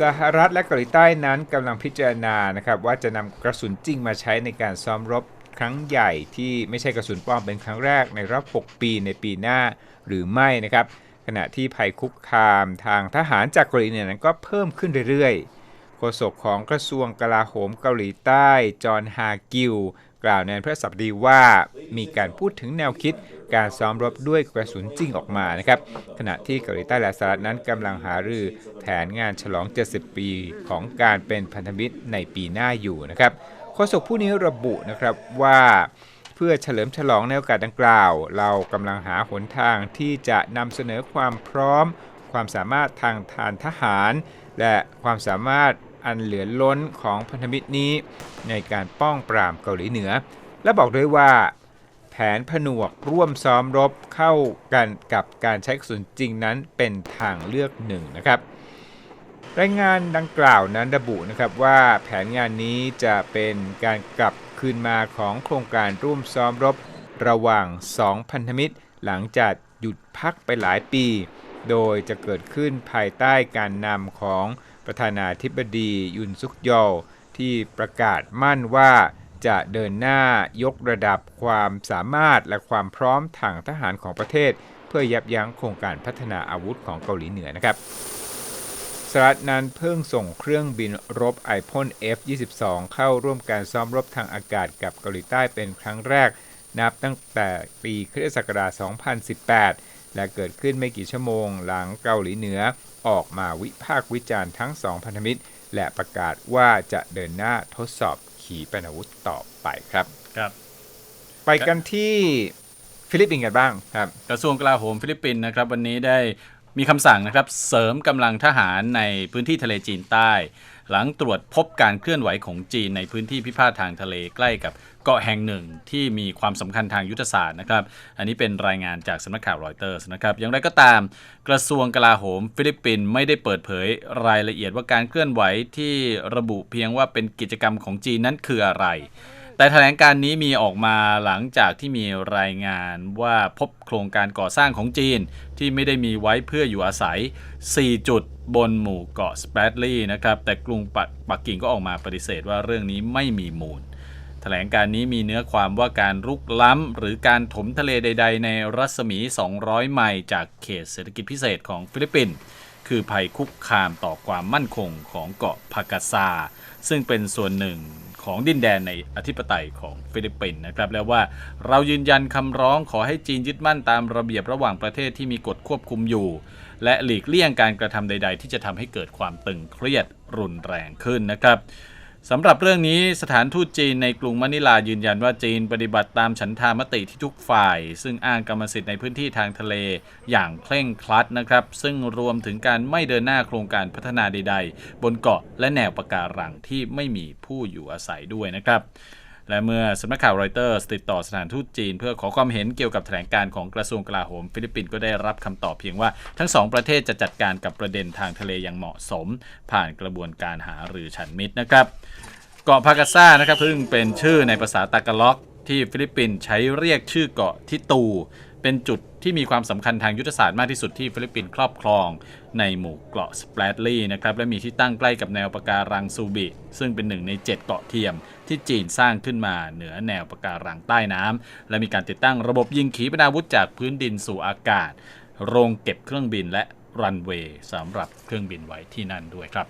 สหรัฐและเกาหลีใต้นั้นกำลังพิจารณานะครับว่าจะนำกระสุนจริงมาใช้ในการซ้อมรบครั้งใหญ่ที่ไม่ใช่กระสุนปลอมเป็นครั้งแรกในรอบ 6 ปีในปีหน้าหรือไม่นะครับ ขณะที่ภัยคุกคามทางทหารจากเกาหลีเหนือนั้นก็เพิ่มขึ้นเรื่อยๆโฆษกของกระทรวงกลาโหมเกาหลีใต้ จอห์นฮากิล กล่าวในพระสัปดีว่ามีการพูดถึงแนวคิดการซ้อมรบด้วยกระสุนจริงออกมานะครับขณะที่เกาหลีใต้และสหรัฐนั้นกำลังหารือแผนงานฉลอง 70 ปีของการเป็นพันธมิตรในปีหน้าอยู่นะครับโฆษกผู้นี้ระบุนะครับว่าเพื่อเฉลิมฉลองในโอกาสดังกล่าว เรากำลังหาหนทางที่จะนำเสนอความพร้อม ความสามารถทางทานทหาร และความสามารถ อันเหลือล้นของพันธมิตรนี้ ในการป้องปรามเกาหลีเหนือ และบอกด้วยว่า แผนผนวกร่วมซ้อมรบเข้ากันกับการใช้กระสุนจริงนั้นเป็นทางเลือกหนึ่งนะครับรายงานดังกล่าวนั้นระบุนะครับว่าแผนงานนี้จะเป็นการกลับคืนมาของโครงการร่วมซ้อมรบระหว่าง 2 พันธมิตร หลังจากหยุดพักไปหลายปี โดยจะเกิดขึ้นภายใต้การนำของ ประธานาธิบดียุนซุกโยลที่ประกาศมั่นว่าจะเดินหน้ายกระดับความสามารถและความพร้อมทางทหารของประเทศ เพื่อยับยั้งโครงการพัฒนาอาวุธของเกาหลีเหนือนะครับสหรัฐนั้นเพิ่งส่งเครื่องบินรบไอพ่น F-22 เข้าร่วมการซ้อมรบทางอากาศกับเกาหลีใต้เป็นครั้งแรก นับตั้งแต่ปีคริสตศักราช2018 และเกิดขึ้นไม่กี่ชั่วโมง หลังเกาหลีเหนือออกมาวิพากษ์วิจารณ์ทั้งสองพันธมิตร และประกาศว่าจะเดินหน้าทดสอบขีปนาวุธต่อไปครับครับ ไปกันที่ฟิลิปปินส์กันบ้างครับ กระทรวงกลาโหมฟิลิปปินส์นะครับ วันนี้ได้ มีคำสั่งนะครับเสริมกำลังทหารในพื้นที่ทะเลจีนใต้ หลังตรวจพบการเคลื่อนไหวของจีนในพื้นที่พิพาททางทะเลใกล้กับเกาะแห่งหนึ่งที่มีความสำคัญทางยุทธศาสตร์นะครับ อันนี้เป็นรายงานจากสำนักข่าวรอยเตอร์สนะครับ อย่างไรก็ตามกระทรวงกลาโหม ฟิลิปปินส์ไม่ได้เปิดเผยรายละเอียดว่าการเคลื่อนไหวที่ระบุเพียงว่าเป็นกิจกรรมของจีนนั้นคืออะไร แต่แถลงการนี้มีออกมาหลังจากที่มีรายงานว่าพบโครงการก่อสร้างของจีน ที่ไม่ได้มีไว้เพื่ออยู่อาศัย 4 จุดบนหมู่เกาะสเปรดลีย์นะครับ แต่กรุงปักปักกิ่งก็ออกมาปฏิเสธว่าเรื่องนี้ไม่มีมูล แถลงการนี้มีเนื้อความว่าการรุกล้ำ หรือการถมทะเลใด ๆ ในรัศมี 200 ไมล์จากเขตเศรษฐกิจพิเศษของฟิลิปปินส์คือภัยคุกคามต่อความมั่นคงของเกาะพากาซาซึ่งเป็นส่วนหนึ่ง ของดินแดนในอธิปไตยของฟิลิปปินส์นะครับ แล้วว่าเรายืนยันคำร้องขอให้จีนยึดมั่นตามระเบียบระหว่างประเทศที่มีกฎควบคุมอยู่ และหลีกเลี่ยงการกระทำใด ๆ ที่จะทำให้เกิดความตึงเครียดรุนแรงขึ้นนะครับ สำหรับเรื่องนี้สถานทูตจีนในกรุงมะนิลายืนยันว่าจีนปฏิบัติตามฉันทามติที่ทุกฝ่าย ซึ่งอ้างกรรมสิทธิ์ในพื้นที่ทางทะเลอย่างเคร่งครัดนะครับ ซึ่งรวมถึงการไม่เดินหน้าโครงการพัฒนาใด ๆ บนเกาะและแนวปะการังที่ไม่มีผู้อยู่อาศัยด้วยนะครับ และเมื่อสำนักข่าวรอยเตอร์ติดต่อสถานทูตจีน เพื่อขอความเห็นเกี่ยวกับแถลงการของกระทรวงกลาโหม ฟิลิปปินส์ก็ได้รับคำตอบเพียงว่าทั้งสองประเทศจะจัดการกับประเด็นทางทะเลอย่างเหมาะสม ผ่านกระบวนการหารือฉันมิตรนะครับเกาะพากาซ่านะครับซึ่งเป็นชื่อในภาษาตากาล็อกที่ฟิลิปปินส์ใช้เรียกชื่อเกาะทิตู เป็นจุดที่มีความสำคัญทางยุทธศาสตร์มากที่สุดที่ฟิลิปปินส์ครอบครองในหมู่เกาะสเปรดลีย์นะครับและมีที่ตั้งใกล้กับแนวปะการังซูบิ ซึ่งเป็นหนึ่งใน 7 เกาะเทียม ที่จีนสร้างขึ้นมาเหนือแนวปะการังใต้น้ำและมีการติดตั้งระบบยิงขีปนาวุธจากพื้นดินสู่อากาศ โรงเก็บเครื่องบินและรันเวย์สำหรับเครื่องบินไว้ที่นั่นด้วยครับ